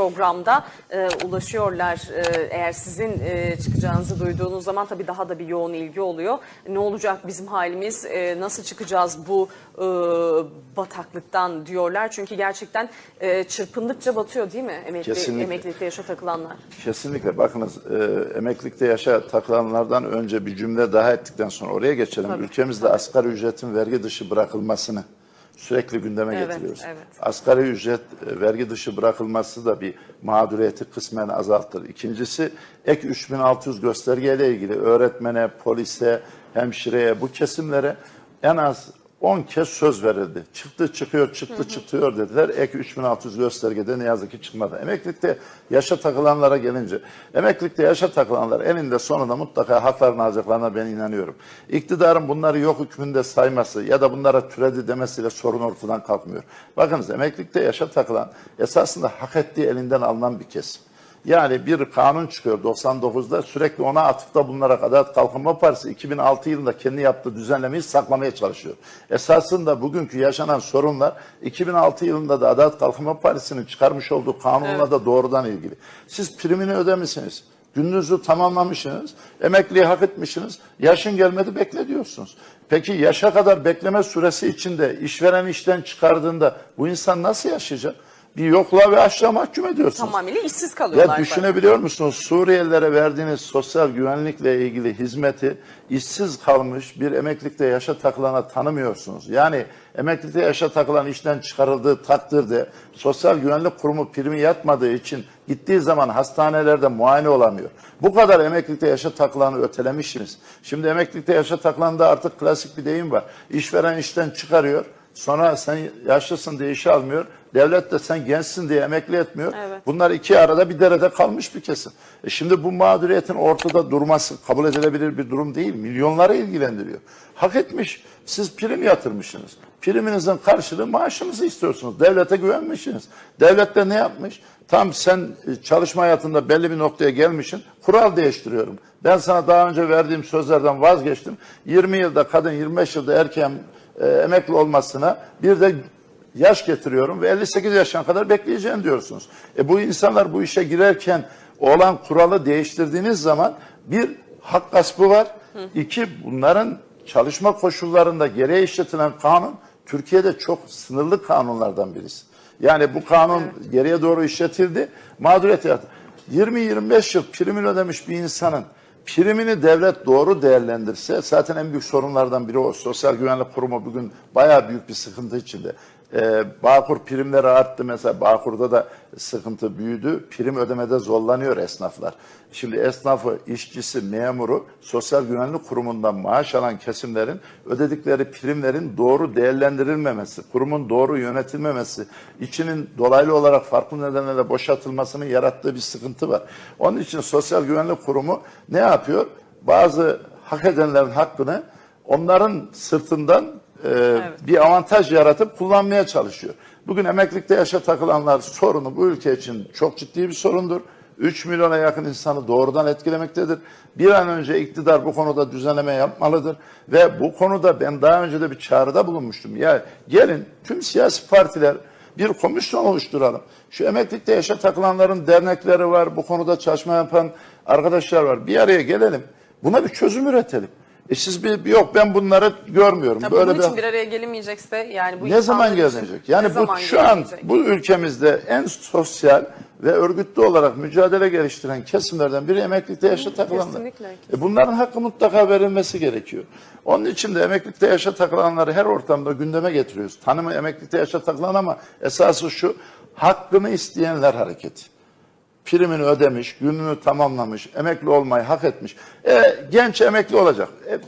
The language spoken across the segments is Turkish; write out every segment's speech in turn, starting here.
programda e, ulaşıyorlar. E, eğer sizin e, çıkacağınızı duyduğunuz zaman tabii daha da bir yoğun ilgi oluyor. Ne olacak bizim halimiz, e, nasıl çıkacağız bu e, bataklıktan diyorlar. Çünkü gerçekten e, çırpındıkça batıyor değil mi emekli, Kesinlikle. emeklilikte yaşa takılanlar? Kesinlikle bakınız e, emeklilikte yaşa takılanlardan önce bir cümle daha ettikten sonra oraya geçelim. Tabii, Ülkemizde asgari ücretin vergi dışı bırakılmasını sürekli gündeme Evet, getiriyoruz. evet. Asgari ücret e, vergi dışı bırakılması da bir mağduriyeti kısmen azaltır. İkincisi ek 3600 göstergeyle ilgili öğretmene, polise, hemşireye bu kesimlere en az 10 kez söz verildi. Çıktı çıkıyor, çıktı çıkıyor dediler. Ek 3600 göstergede ne yazık ki çıkmadı. Emeklilikte yaşa takılanlara gelince, emeklilikte yaşa takılanlar elinde sonunda mutlaka haklarını alacaklarına ben inanıyorum. İktidarın bunları yok hükmünde sayması ya da bunlara türedi demesiyle sorun ortadan kalkmıyor. Bakınız emeklilikte yaşa takılan esasında hak ettiği elinden alınan bir kesim. Yani bir kanun çıkıyor 99'da sürekli ona atıfta bulunarak Adalet Kalkınma Partisi 2006 yılında kendi yaptığı düzenlemeyi saklamaya çalışıyor. Esasında bugünkü yaşanan sorunlar 2006 yılında da Adalet Kalkınma Partisi'nin çıkarmış olduğu kanunla da doğrudan ilgili. Siz primini ödemişsiniz. Gününüzü tamamlamışsınız, emekliyi hak etmişsiniz, yaşın gelmedi bekle diyorsunuz. Peki yaşa kadar bekleme süresi içinde işveren işten çıkardığında bu insan nasıl yaşayacak? Yokluğa ve açlığa mahkum ediyorsunuz. Tamamıyla işsiz kalıyorlar. Ya düşünebiliyor musunuz Suriyelilere verdiğiniz sosyal güvenlikle ilgili hizmeti işsiz kalmış bir emeklilikte yaşa takılana tanımıyorsunuz. Yani emeklilikte yaşa takılan işten çıkarıldığı takdirde sosyal güvenlik kurumu primi yatmadığı için gittiği zaman hastanelerde muayene olamıyor. Bu kadar emeklilikte yaşa takılanı ötelemişsiniz. Şimdi emeklilikte yaşa takılanda artık klasik bir deyim var. İşveren işten çıkarıyor. Sonra sen yaşlısın diye işe almıyor. Devlet de sen gençsin diye emekli etmiyor. Evet. Bunlar iki arada bir derede kalmış bir kesim. E şimdi bu mağduriyetin ortada durması kabul edilebilir bir durum değil. Milyonları ilgilendiriyor. Hak etmiş. Siz prim yatırmışsınız. Priminizin karşılığı maaşınızı istiyorsunuz. Devlete güvenmişsiniz. Devlet de ne yapmış? Tam sen e, çalışma hayatında belli bir noktaya gelmişsin. Kural değiştiriyorum. Ben sana daha önce verdiğim sözlerden vazgeçtim. 20 yılda kadın 25 yılda erken e, emekli olmasına bir de yaş getiriyorum ve 58 yaşına kadar bekleyeceğim diyorsunuz. E bu insanlar bu işe girerken olan kuralı değiştirdiğiniz zaman bir hak gaspı var. İki bunların çalışma koşullarında gereği işletilen kanun Türkiye'de çok sınırlı kanunlardan birisi. Yani bu kanun geriye doğru işletildi. Mağduriyet yarattı. 20-25 yıl primini ödemiş bir insanın primini devlet doğru değerlendirse zaten en büyük sorunlardan biri o. Sosyal Güvenlik Kurumu bugün bayağı büyük bir sıkıntı içinde. Ee, Bağkur primleri arttı mesela. Bağkur'da da sıkıntı büyüdü. Prim ödemede zorlanıyor esnaflar. Şimdi esnafı, işçisi, memuru Sosyal Güvenlik Kurumu'ndan maaş alan kesimlerin ödedikleri primlerin doğru değerlendirilmemesi, kurumun doğru yönetilmemesi, içinin dolaylı olarak farklı nedenlerle boşaltılmasının yarattığı bir sıkıntı var. Onun için Sosyal Güvenlik Kurumu ne yapıyor? Bazı hak edenlerin hakkını onların sırtından e, bir avantaj yaratıp kullanmaya çalışıyor. Bugün emeklilikte yaşa takılanlar sorunu bu ülke için çok ciddi bir sorundur. 3 milyona yakın insanı doğrudan etkilemektedir. Bir an önce iktidar bu konuda düzenleme yapmalıdır. Ve bu konuda ben daha önce de bir çağrıda bulunmuştum. Ya gelin tüm siyasi partiler bir komisyon oluşturalım. Şu emeklilikte yaşa takılanların dernekleri var, bu konuda çalışma yapan arkadaşlar var. Bir araya gelelim. Buna bir çözüm üretelim. E siz bir, yok ben bunları görmüyorum. Ya Böyle bunun için bir bir araya gelinmeyecekse yani bu ne zaman gelecek? Yani bu şu an gelinecek? bu ülkemizde en sosyal ve örgütlü olarak mücadele geliştiren kesimlerden biri emeklilikte yaşa takılanlar. kesinlikle, E bunların hakkı mutlaka verilmesi gerekiyor. Onun için de emeklilikte yaşa takılanları her ortamda gündeme getiriyoruz. Tanımı emeklilikte yaşa takılan ama esası şu hakkını isteyenler hareketi primini ödemiş, gününü tamamlamış, emekli olmayı hak etmiş. E, genç emekli olacak. E,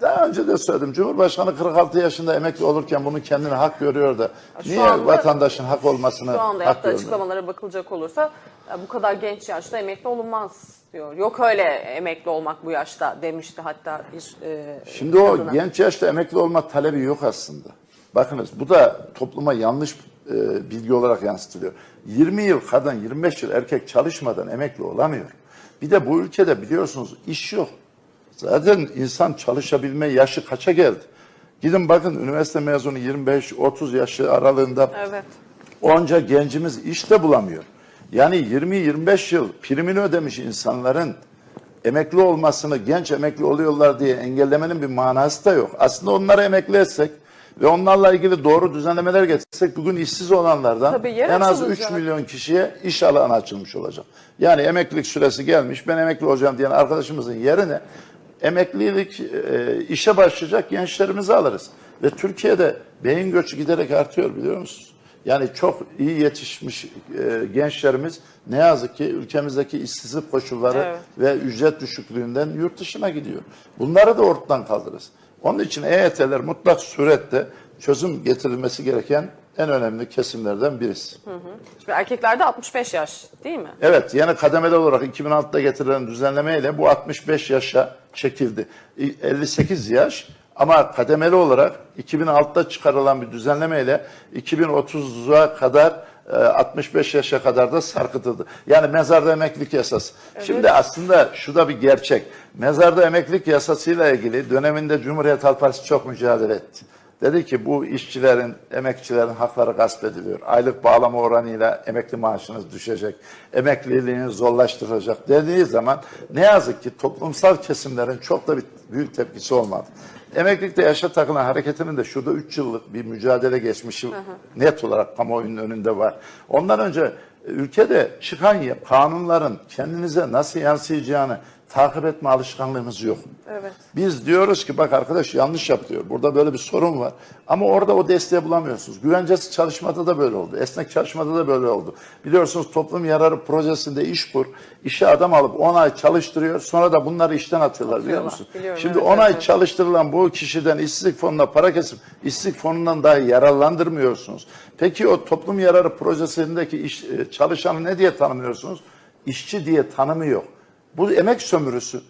daha önce de söyledim. Cumhurbaşkanı 46 yaşında emekli olurken bunu kendine hak görüyor da Şu niye anda- vatandaşın hak olmasını Şu anda hak görmüyor? açıklamalara bakılacak olursa bu kadar genç yaşta emekli olunmaz diyor. Yok öyle emekli olmak bu yaşta demişti hatta bir e, Şimdi o kadına. genç yaşta emekli olma talebi yok aslında. Bakınız bu da topluma yanlış e, bilgi olarak yansıtılıyor. 20 yıl kadın, 25 yıl erkek çalışmadan emekli olamıyor. Bir de bu ülkede biliyorsunuz iş yok. Zaten insan çalışabilme yaşı kaça geldi? Gidin bakın üniversite mezunu 25-30 yaşı aralığında Evet. onca gencimiz iş de bulamıyor. Yani 20-25 yıl primini ödemiş insanların emekli olmasını genç emekli oluyorlar diye engellemenin bir manası da yok. Aslında onları emekli etsek ve onlarla ilgili doğru düzenlemeler getirsek bugün işsiz olanlardan Tabii en az 3 açılacak. milyon kişiye iş alanı açılmış olacak. Yani emeklilik süresi gelmiş ben emekli olacağım diyen arkadaşımızın yerine emeklilik e, işe başlayacak gençlerimizi alırız. Ve Türkiye'de beyin göçü giderek artıyor biliyor musunuz? Yani çok iyi yetişmiş e, gençlerimiz ne yazık ki ülkemizdeki işsizlik koşulları Evet. ve ücret düşüklüğünden yurt dışına gidiyor. Bunları da ortadan kaldırırız. Onun için EYT'ler mutlak surette çözüm getirilmesi gereken en önemli kesimlerden birisi. Şimdi erkeklerde 65 yaş değil mi? Evet, yeni kademeli olarak 2006'da getirilen düzenlemeyle bu 65 yaşa çekildi. 58 yaş ama kademeli olarak 2006'da çıkarılan bir düzenlemeyle 2030'a kadar 65 yaşa kadar da sarkıtıldı. Yani mezarda emeklilik yasası. Şimdi aslında şu da bir gerçek. Mezarda emeklilik yasasıyla ilgili döneminde Cumhuriyet Halk Partisi çok mücadele etti. Dedi ki bu işçilerin, emekçilerin hakları gasp ediliyor. Aylık bağlama oranıyla emekli maaşınız düşecek. Emekliliğiniz zorlaştırılacak dediği zaman ne yazık ki toplumsal kesimlerin çok da bir büyük tepkisi olmadı. Emeklilikte yaşa takılan hareketinin de şurada 3 yıllık bir mücadele geçmişi net olarak kamuoyunun önünde var. Ondan önce ülkede çıkan kanunların kendinize nasıl yansıyacağını takip etme alışkanlığımız yok. Evet. Biz diyoruz ki bak arkadaş yanlış yapıyor. Burada böyle bir sorun var. Ama orada o desteği bulamıyorsunuz. Güvencesi çalışmada da böyle oldu. Esnek çalışmada da böyle oldu. Biliyorsunuz toplum yararı projesinde iş kur. işe adam alıp 10 ay çalıştırıyor. Sonra da bunları işten atıyorlar biliyor musun? Biliyorum, Şimdi evet, 10 ay evet. çalıştırılan bu kişiden işsizlik fonuna para kesip işsizlik fonundan dahi yararlandırmıyorsunuz. Peki o toplum yararı projesindeki iş, e, çalışanı ne diye tanımlıyorsunuz? İşçi diye tanımı yok. Bu emek sömürüsü.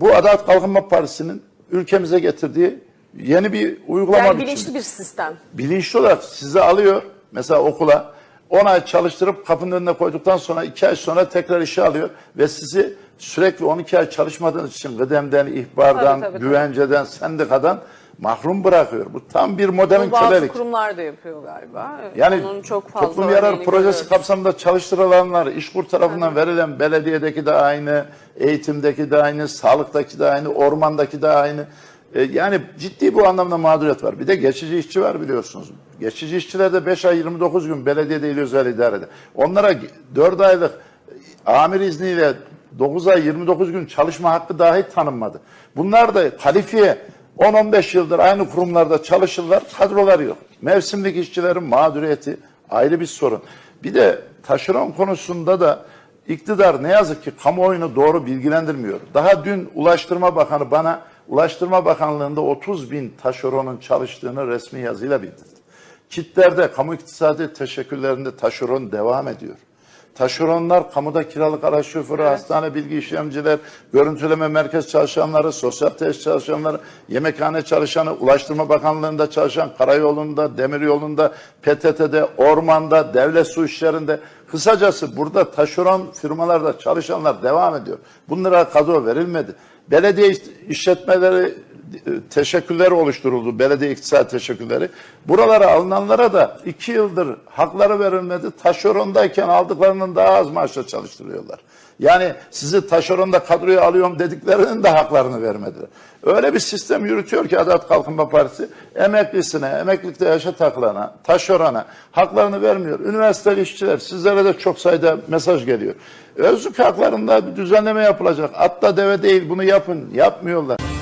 Bu Adalet Kalkınma Partisi'nin ülkemize getirdiği yeni bir uygulama Yani biçimi. bilinçli bir sistem. Bilinçli olarak sizi alıyor mesela okula 10 ay çalıştırıp kapının önüne koyduktan sonra 2 ay sonra tekrar işe alıyor ve sizi sürekli 12 ay çalışmadığınız için kıdemden, ihbardan, tabii, tabii. güvenceden, sendikadan mahrum bırakıyor. Bu tam bir modelin Bunu bazı kölelik. kurumlar da yapıyor galiba. Yani Onun çok fazla toplum yarar projesi görüyoruz. kapsamında çalıştırılanlar, işkur tarafından verilen belediyedeki de aynı, eğitimdeki de aynı, sağlıktaki de aynı, ormandaki de aynı. E, yani ciddi bu anlamda mağduriyet var. Bir de geçici işçi var biliyorsunuz. Geçici işçiler de 5 ay 29 gün belediye değil özel idarede. Onlara 4 aylık amir izniyle 9 ay 29 gün çalışma hakkı dahi tanınmadı. Bunlar da kalifiye 10-15 yıldır aynı kurumlarda çalışırlar, kadrolar yok. Mevsimlik işçilerin mağduriyeti ayrı bir sorun. Bir de taşeron konusunda da iktidar ne yazık ki kamuoyunu doğru bilgilendirmiyor. Daha dün Ulaştırma Bakanı bana Ulaştırma Bakanlığı'nda 30 bin taşeronun çalıştığını resmi yazıyla bildirdi. Kitlerde, kamu iktisadi teşekkürlerinde taşeron devam ediyor. Taşeronlar, kamuda kiralık araç şoförü, hastane bilgi işlemciler, görüntüleme merkez çalışanları, sosyal tesis çalışanları, yemekhane çalışanı, Ulaştırma Bakanlığı'nda çalışan, karayolunda, demiryolunda, PTT'de, ormanda, devlet su işlerinde. Kısacası burada taşeron firmalarda çalışanlar devam ediyor. Bunlara kadro verilmedi. Belediye işletmeleri teşekkürleri oluşturuldu. Belediye iktisat teşekkürleri. Buralara alınanlara da iki yıldır hakları verilmedi. Taşerondayken aldıklarının daha az maaşla çalıştırıyorlar. Yani sizi taşeronda kadroya alıyorum dediklerinin de haklarını vermediler. Öyle bir sistem yürütüyor ki Adalet Kalkınma Partisi emeklisine, emeklilikte yaşa takılana, taşerona haklarını vermiyor. Üniversiteli işçiler sizlere de çok sayıda mesaj geliyor. Özlük haklarında bir düzenleme yapılacak. Atla deve değil bunu yapın. Yapmıyorlar.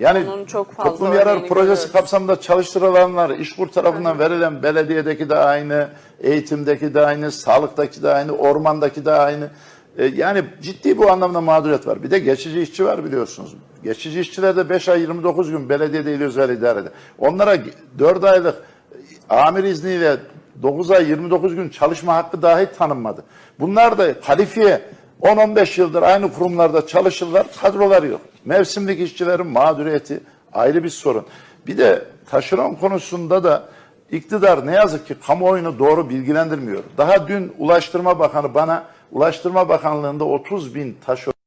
Yani Onun çok fazla toplum yarar projesi görüyoruz. kapsamında çalıştırılanlar, işkur tarafından verilen belediyedeki de aynı, eğitimdeki de aynı, sağlıktaki de aynı, ormandaki de aynı. E, yani ciddi bu anlamda mağduriyet var. Bir de geçici işçi var biliyorsunuz. Geçici işçiler de 5 ay 29 gün belediye değil özel idarede. Onlara 4 aylık amir izniyle 9 ay 29 gün çalışma hakkı dahi tanınmadı. Bunlar da kalifiye 10-15 yıldır aynı kurumlarda çalışırlar, kadrolar yok. Mevsimlik işçilerin mağduriyeti ayrı bir sorun. Bir de taşeron konusunda da iktidar ne yazık ki kamuoyunu doğru bilgilendirmiyor. Daha dün Ulaştırma Bakanı bana Ulaştırma Bakanlığı'nda 30 bin taşeron